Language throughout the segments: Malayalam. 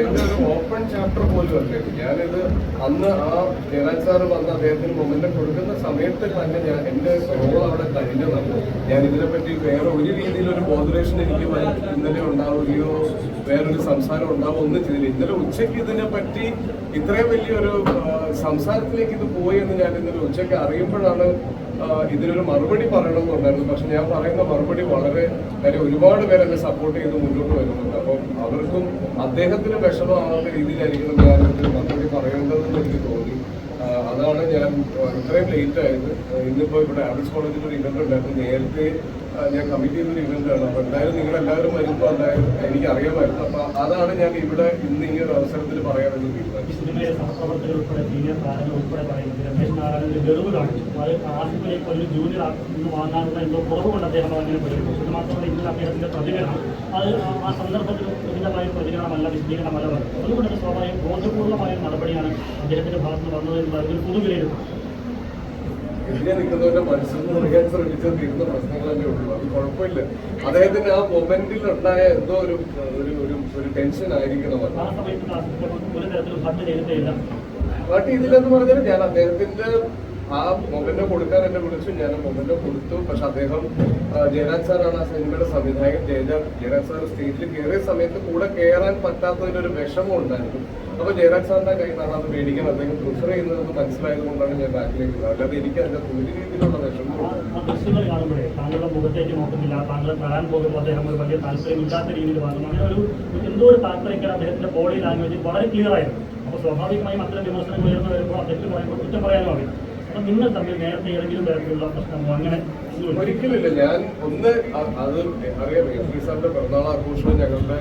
എന്റെ ഒരു ഓപ്പൺ ചാപ്റ്റർ പോലും അല്ലേ. ഞാനിത് അന്ന് ആ ജയരാജ് സാറ് വന്ന് അദ്ദേഹത്തിന് മൊമെന്റ് കൊടുക്കുന്ന സമയത്ത് തന്നെ ഞാൻ എന്റെ റോൾ അവിടെ കഴിഞ്ഞതാണ് ഞാൻ ഇതിനെപ്പറ്റി വേറെ ഒരു രീതിയിൽ ഒരു ബോധറേഷൻ എനിക്ക് ഇന്നലെ ഉണ്ടാവുകയോ വേറൊരു സംസാരം ഉണ്ടാവുകയോ ഒന്നും ചെയ്തില്ല ഇന്നലെ ഉച്ചയ്ക്ക് ഇതിനെപ്പറ്റി ഇത്രയും വലിയൊരു സംസാരത്തിലേക്ക് ഇത് പോയി എന്ന് ഞാൻ ഇന്നലെ ഉച്ചയ്ക്ക് അറിയുമ്പോഴാണ് ഇതിനൊരു മറുപടി പറയണമെന്നുണ്ടായിരുന്നു പക്ഷെ ഞാൻ പറയുന്ന മറുപടി വളരെ കാര്യം ഒരുപാട് പേര് എന്നെ സപ്പോർട്ട് ചെയ്ത് മുന്നോട്ട് വരുന്നുണ്ട്. അപ്പം അവർക്കും അദ്ദേഹത്തിന് വിഷമമാകുന്ന രീതിയിലായിരിക്കണം ഞാൻ മറുപടി പറയേണ്ടതെന്ന് എനിക്ക് തോന്നി. അതാണ് ഞാൻ ഇത്രയും ലേറ്റ് ആയത്. ഇന്നിപ്പോ ഇവിടെ ആർട്സ് കോളേജിൽ ഒരു ഇവന്റ് ഉണ്ടായിരുന്നു. നേരത്തെ ഞാൻ കമ്മിറ്റ് ചെയ്തൊരു ഇവന്റ് ആണ്. അപ്പൊ എന്തായാലും നിങ്ങളെല്ലാവരും വരുമ്പോൾ എന്തായാലും എനിക്ക് അറിയാമായിരുന്നു അപ്പൊ അതാണ് ഞാൻ ഇവിടെ ഇന്ന് ഈ ഒരു അവസരത്തിൽ പറയാമെന്ന് തീരുമാനിച്ചു സിനിമയിലെ സഹപ്രവർത്തകർ ഉൾപ്പെടെ സീനിയർ താരങ്ങൾ ഉൾപ്പെടെ പറയുന്നത് രമേശ് നാരായണന്റെ ഗർവ് കാണിച്ചു. അത് ആസിഫിലേക്ക് ഒരു ജൂനിയർ ഇന്ന് വാങ്ങാനുള്ള എന്തോ കുറവ് കൊണ്ട് അദ്ദേഹം അങ്ങനെ പറയുന്നു ഇത് മാത്രമല്ല ഇന്ന് അദ്ദേഹത്തിന്റെ പ്രതികരണം. അത് ആ- സന്ദർഭത്തിൽ ഉചിതമായ പ്രതികരണമല്ല വിശദീകരണമല്ല പറഞ്ഞു അതുകൊണ്ട് തന്നെ സ്വാഭാവിക ബോധപൂർവമായ നടപടിയാണ് അദ്ദേഹത്തിന്റെ ഭാഗത്ത് നിന്ന് വന്നത് എന്നുള്ള ഒരു പൊതു ഇതിനെ നിൽക്കുന്നവരുടെ മനസ്സിൽ നിന്ന് അറിയാൻ ശ്രമിച്ചാൽ തീരുന്ന പ്രശ്നങ്ങളല്ലേ ഉള്ളൂ. അത് കുഴപ്പമില്ല. അദ്ദേഹത്തിന് ആ മൊമെന്റിൽ ഉണ്ടായ എന്തോ ഒരു ഒരു ഒരു ഒരു ടെൻഷൻ ആയിരിക്കണം അത്. ഒരു പാർട്ടി ഇതില്ലെന്ന് പറഞ്ഞാൽ ഞാൻ അദ്ദേഹത്തിന്റെ ആ മൊമെന്റോ കൊടുക്കാൻ എന്നെ വിളിച്ചു. ഞാൻ ആ കൊടുത്തു. പക്ഷെ അദ്ദേഹം ജയരാജ് സാറാണ് ആ സിനിമയുടെ സംവിധായകൻ. ജയരാജ് ജയരാജ് സാർ സ്റ്റേജിൽ കയറിയ സമയത്ത് കൂടെ കയറാൻ പറ്റാത്തതിനൊരു വിഷമം ഉണ്ടായിരുന്നു. അപ്പൊ ജയരാജ് സാറിന്റെ കയ്യിൽ നിന്നാണ് അത് മേടിക്കുന്നത്. അദ്ദേഹം പ്രിഫർ ചെയ്യുന്നത് മനസ്സിലായത് കൊണ്ടാണ് ഞാൻ ബാക്കിലേക്ക് അല്ലാതെ എനിക്ക് അതിന്റെ ഒരു രീതിയിലുള്ള വിഷമം ആ ആ ദൃശ്യങ്ങൾ കാണുമ്പോഴേ താങ്കളുടെ മുഖത്തേക്ക് നോക്കുന്നില്ല. താങ്കൾ തരാൻ പോകുമ്പോൾ അദ്ദേഹം ഒരു വലിയ താല്പര്യമില്ലാത്ത രീതിയിൽ കാണുന്നു അങ്ങനെ ഒരു എന്തോ ഒരു അദ്ദേഹത്തിന്റെ ബോഡി ലാംഗ്വേജ് വളരെ ക്ലിയർ ആയിരുന്നു. അപ്പോൾ സ്വാഭാവികമായും അത്തരം വിമർശനം ഉയർന്നു വരുമ്പോൾ അദ്ദേഹത്തിന് പറയുമ്പോൾ കുറ്റം പറയാനും അറിയാം അപ്പം നിങ്ങൾ തമ്മിൽ നേരത്തെ ഏതെങ്കിലും തരത്തിലുള്ള പ്രശ്നമോ അങ്ങനെ ഒരിക്കലില്ല ഞാൻ ഒന്ന് അത് അറിയാം. സാറിന്റെ പിറന്നാൾ ആഘോഷവും ഞങ്ങളുടെ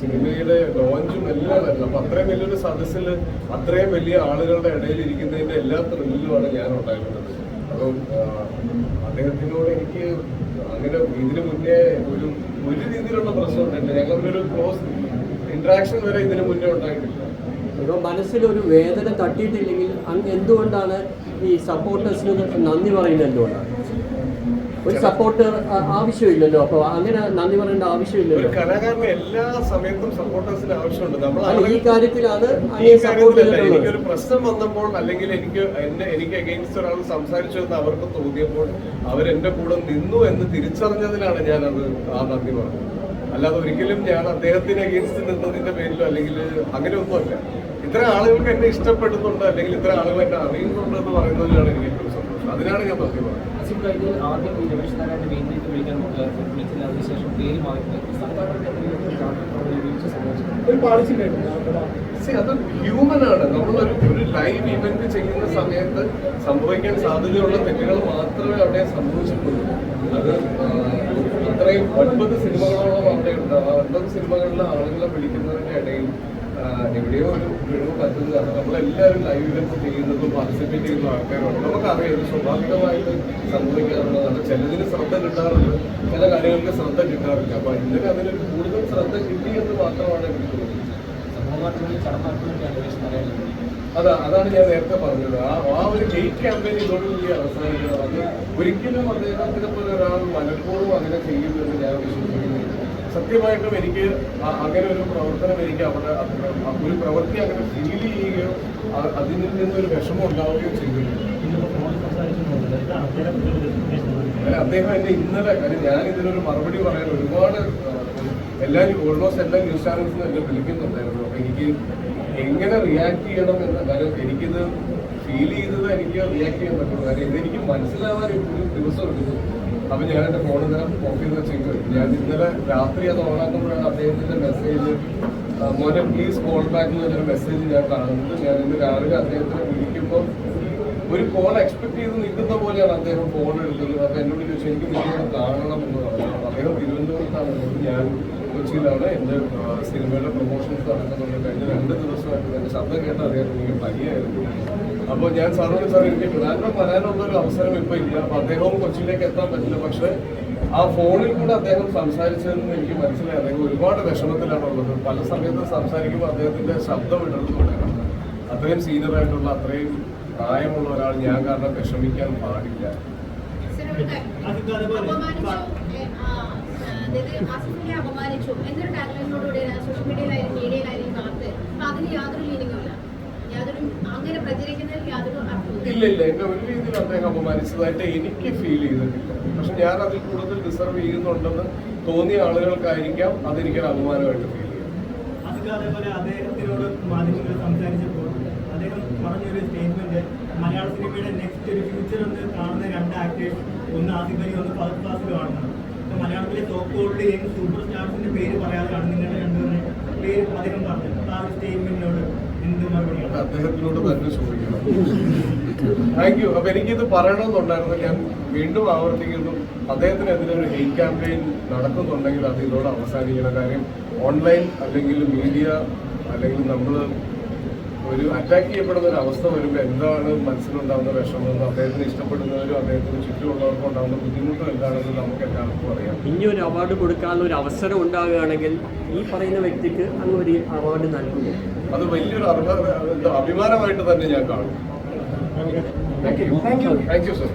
സിനിമയുടെ ലോഞ്ചും എല്ലാം ആയിരുന്നു അപ്പൊ അത്രയും വലിയൊരു സദസ്സിൽ അത്രയും വലിയ ആളുകളുടെ ഇടയിൽ ഇരിക്കുന്നതിന്റെ എല്ലാ ത്രില്ലുമാണ് ഞാൻ ഉണ്ടായിരുന്നത് അപ്പം അദ്ദേഹത്തിനോട് എനിക്ക് അങ്ങനെ ഇതിനു മുന്നേ ഒരു ഒരു രീതിയിലുള്ള പ്രശ്നം ഉണ്ടായിട്ടില്ല ഒരു ക്ലോസ് ഇന്ററാക്ഷൻ വരെ ഇതിനു മുന്നേ ഉണ്ടായിട്ടില്ല. ഇപ്പൊ മനസ്സിലൊരു വേദന തട്ടിയിട്ടില്ലെങ്കിൽ അങ്ങ് എന്തുകൊണ്ടാണ് ഈ സപ്പോർട്ടേഴ്സിന് നന്ദി പറയുന്നത് എന്തുകൊണ്ടാണ്? ഒരു സപ്പോർട്ടർ ആവശ്യമില്ലല്ലോ. അപ്പോൾ അങ്ങനെ നന്ദി പറയേണ്ട ആവശ്യമില്ലല്ലോ. കലാകാരന് എല്ലാ സമയത്തും സപ്പോർട്ടേഴ്സിന് ആവശ്യമുണ്ട്. നമ്മൾ ഈ കാര്യത്തിലാണ് സപ്പോർട്ട് എനിക്കൊരു പ്രശ്നം വന്നപ്പോൾ അല്ലെങ്കിൽ എനിക്ക് എന്നെ എനിക്ക് അഗെയിൻസ്റ്റ് ഒരാൾ സംസാരിച്ചു എന്ന് അവർക്ക് തോന്നിയപ്പോൾ അവരെന്റെ കൂടെ നിന്നു എന്ന് തിരിച്ചറിഞ്ഞതിലാണ് ഞാൻ അത് ആ നന്ദി പറഞ്ഞത്. അല്ലാതെ ഒരിക്കലും ഞാൻ അദ്ദേഹത്തിന് അഗെയിൻസ്റ്റ് നിന്നതിന്റെ പേരിലോ അല്ലെങ്കിൽ അങ്ങനെ ഒന്നുമല്ല ഇത്ര ആളുകൾക്ക് എന്നെ ഇഷ്ടപ്പെടുന്നുണ്ട് അല്ലെങ്കിൽ ഇത്ര ആളുകൾ എന്നെ അറിയുന്നുണ്ട് എന്ന് പറയുന്നതിലാണ് എനിക്ക് അതിനാണ് ഞാൻ അത് ഹ്യൂമൻ ആണ്. നമ്മളൊരു ഒരു ലൈവ് ഇവന്റ് ചെയ്യുന്ന സമയത്ത് സംഭവിക്കാൻ സാധ്യതയുള്ള തെറ്റുകൾ മാത്രമേ അവിടെ സംഭവിച്ചിട്ടുള്ളൂ. അത് അത്രയും ഒൻപത് സിനിമകളോളം അവിടെ ഉണ്ട്. ആ ഒൻപത് സിനിമകളിലെ ആളുകളെ വിളിക്കുന്നതിന്റെ ഇടയിൽ എവിടെയോ ഒരു പിഴവ് പറ്റുന്നതാണ് നമ്മളെല്ലാവരും ലൈവ് ഇവൻസ് ചെയ്യുന്നതും പാർട്ടിസിപ്പേറ്റ് ചെയ്യുന്ന ആൾക്കാരുണ്ട്. നമുക്കറിയാം ഇത് സ്വാഭാവികമായിട്ട് സംഭവിക്കാറുള്ളതാണ് ചിലതിന് ശ്രദ്ധ കിട്ടാറുണ്ട് ചില കാര്യങ്ങൾക്ക് ശ്രദ്ധ കിട്ടാറില്ല. അപ്പൊ ഇന്നലെ അതിനൊരു കൂടുതൽ ശ്രദ്ധ കിട്ടി എന്ന് മാത്രമാണ് എനിക്ക് തോന്നുന്നത്. ചടമാക്കുന്നുണ്ട് രമേശ് നാരായണൻ അതാ അതാണ് ഞാൻ നേരത്തെ പറഞ്ഞത്. ആ ആ ഒരു ഹെയ്റ്റ് ക്യാമ്പയിൻ ഇതോടുകൂടി അവസാനിക്കുന്നത് അത് ഒരിക്കലും അദ്ദേഹത്തിനെ പോലെ ഒരാൾ മനഃപൂർവം അങ്ങനെ ചെയ്യുമെന്ന് ഞാൻ വിശ്വസിക്കുന്നു. സത്യമായിട്ടും എനിക്ക് അങ്ങനെ ഒരു പ്രവർത്തനം എനിക്ക് അവിടെ ഒരു പ്രവൃത്തി അങ്ങനെ ഫീൽ ചെയ്യുകയോ അതിൽ നിന്നൊരു വിഷമം ഉണ്ടാവുകയോ ചെയ്തില്ല. അദ്ദേഹം എന്നെ ഇന്നലെ കാര്യം ഞാൻ ഇതിനൊരു മറുപടി പറയാൻ ഒരുപാട് എല്ലാ ഓൾമോസ്റ്റ് എല്ലാ ന്യൂസ് ചാനൽസിനും എന്നെ വിളിക്കുന്നുണ്ടായിരുന്നു. അപ്പൊ എനിക്ക് എങ്ങനെ റിയാക്ട് ചെയ്യണം എന്ന കാര്യം എനിക്കിത് ഫീൽ ചെയ്തത് എനിക്ക് റിയാക്ട് ചെയ്യാൻ പറ്റുള്ളൂ. കാര്യം ഇതെനിക്ക് മനസ്സിലാവാൻ ഒരു ദിവസം എടുക്കുന്നു അപ്പൊ ഞാൻ എന്റെ ഫോൺ ഇന്നലെ ഓഫ് ചെയ്ത് വെച്ചേക്ക് ഞാൻ ഇന്നലെ രാത്രി അത് ഓണാക്കുമ്പോഴാണ് അദ്ദേഹത്തിന്റെ മെസ്സേജ് മോനെ പ്ലീസ് കോൾ ബാക്ക് എന്ന് പറഞ്ഞൊരു മെസ്സേജ് ഞാൻ കാണുന്നത്. ഞാൻ ഇന്ന് രാവിലെ അദ്ദേഹത്തിനെ വിളിക്കുമ്പോൾ ഒരു കോൾ എക്സ്പെക്ട് ചെയ്ത് നിൽക്കുന്ന പോലെയാണ് അദ്ദേഹം ഫോൺ എടുക്കുന്നത് അപ്പൊ എന്നോട് ചോദിച്ചു എനിക്ക് കാണണം എന്ന് അപ്പൊ തിരുവനന്തപുരത്താണെങ്കിലും. ഞാൻ കൊച്ചിയിലാണ്. എന്റെ സിനിമയുടെ പ്രൊമോഷൻസ് നടക്കുന്നുണ്ട്. കഴിഞ്ഞ രണ്ട് ദിവസമായിട്ട് എന്റെ ശബ്ദം കേട്ട് അദ്ദേഹം എനിക്ക് പനിയായിരുന്നു അപ്പോൾ ഞാൻ സാറിന് സാർ എനിക്ക് ട്രിവാൻഡ്രം വരാനുള്ള ഒരു അവസരം ഇപ്പോൾ ഇല്ല. അപ്പോൾ അദ്ദേഹവും കൊച്ചിയിലേക്ക് എത്താൻ പറ്റില്ല. പക്ഷേ ആ ഫോണിൽ കൂടെ അദ്ദേഹം സംസാരിച്ചതെന്ന് എനിക്ക് മനസ്സിലായി. അദ്ദേഹം ഒരുപാട് വിഷമത്തിലാണുള്ളത്. പല സമയത്തും സംസാരിക്കുമ്പോൾ അദ്ദേഹത്തിന്റെ ശബ്ദം ഇടർന്നുകൊണ്ടാണ് അത്രയും സീനിയറായിട്ടുള്ള അത്രയും പ്രായമുള്ള ഒരാൾ ഞാൻ കാരണം വിഷമിക്കാൻ പാടില്ല. അതായത് ആസിഫിനെ അപമാനിച്ചു. എന്നൊരു ടാഗ്ലൈനോടുകൂടി സോഷ്യൽ മീഡിയയിലായാലും മീഡിയയിലായാലും അതിന് യാതൊരു യാതൊരു അങ്ങനെ പ്രചരിക്കുന്നതിൽ യാതൊരു അർത്ഥവും ഇല്ല. ഇല്ല എന്നെ ഒരു രീതിയിൽ അദ്ദേഹം അപമാനിച്ചതായിട്ട് എനിക്ക് ഫീൽ ചെയ്തിട്ടില്ല. പക്ഷെ ഞാൻ അതിൽ കൂടുതൽ ഡിസർവ് ചെയ്യുന്നുണ്ടെന്ന് തോന്നിയ ആളുകൾക്കായിരിക്കാം അതെനിക്കൊരു അപമാനമായിട്ട് ഫീൽ ചെയ്യും അത് അതേപോലെ അദ്ദേഹത്തിനോട് മാധ്യമങ്ങളിൽ സംസാരിച്ചപ്പോൾ അദ്ദേഹം പറഞ്ഞൊരു സ്റ്റേറ്റ്മെന്റ് മലയാള സിനിമയുടെ നെക്സ്റ്റ് ഒരു ഫ്യൂച്ചർ എന്ന് കാണുന്ന രണ്ട് ആക്ടേഴ്സ് ഒന്ന് ആസിഫ് അലി ഒന്ന് ഫസ്റ്റ് ക്ലാസ്സിൽ മലയാളത്തിലെ ടോപ്പ് ഗോൾഡ് സൂപ്പർ സ്റ്റാർസിന്റെ പേര് പറയാതെയാണ് നിങ്ങളുടെ രണ്ടുപേരും പേര് അദ്ദേഹം പറഞ്ഞത് ആ സ്റ്റേറ്റ്മെന്റിനോട് എന്ത് മറുപടിയാണ് അദ്ദേഹത്തിനോട് തന്നെ ചോദിക്കണം താങ്ക് യു അപ്പൊ എനിക്കിത് പറയണമെന്നുണ്ടായിരുന്നു. ഞാൻ വീണ്ടും ആവർത്തിക്കുന്നു. അദ്ദേഹത്തിനെതിരെ ഒരു ഹെയ്റ്റ് ക്യാമ്പയിൻ നടക്കുന്നുണ്ടെങ്കിൽ അത് ഇതോടെ അവസാനിക്കണം. കാര്യം ഓൺലൈൻ അല്ലെങ്കിൽ മീഡിയ അല്ലെങ്കിൽ നമ്മൾ ഒരു അറ്റാക്ക് ചെയ്യപ്പെടുന്ന ഒരു അവസ്ഥ വരുമ്പോൾ എന്താണ് മനസ്സിലുണ്ടാകുന്ന വിഷമം? അദ്ദേഹത്തിന് ഇഷ്ടപ്പെടുന്നവരും അദ്ദേഹത്തിന് ചുറ്റുമുള്ളവർക്കും ഉണ്ടാകുന്ന ബുദ്ധിമുട്ടും എന്താണെന്ന് നമുക്ക് എല്ലാവർക്കും അറിയാം. ഇനി ഒരു അവാർഡ് കൊടുക്കാനുള്ള ഒരു അവസരം ഉണ്ടാകുകയാണെങ്കിൽ ഈ പറയുന്ന വ്യക്തിക്ക് അങ്ങ് ഒരു അവാർഡ് നൽകുമോ? അത് വലിയൊരു അഭിമാനമായിട്ട് തന്നെ ഞാൻ കാണും. Thank you thank you sir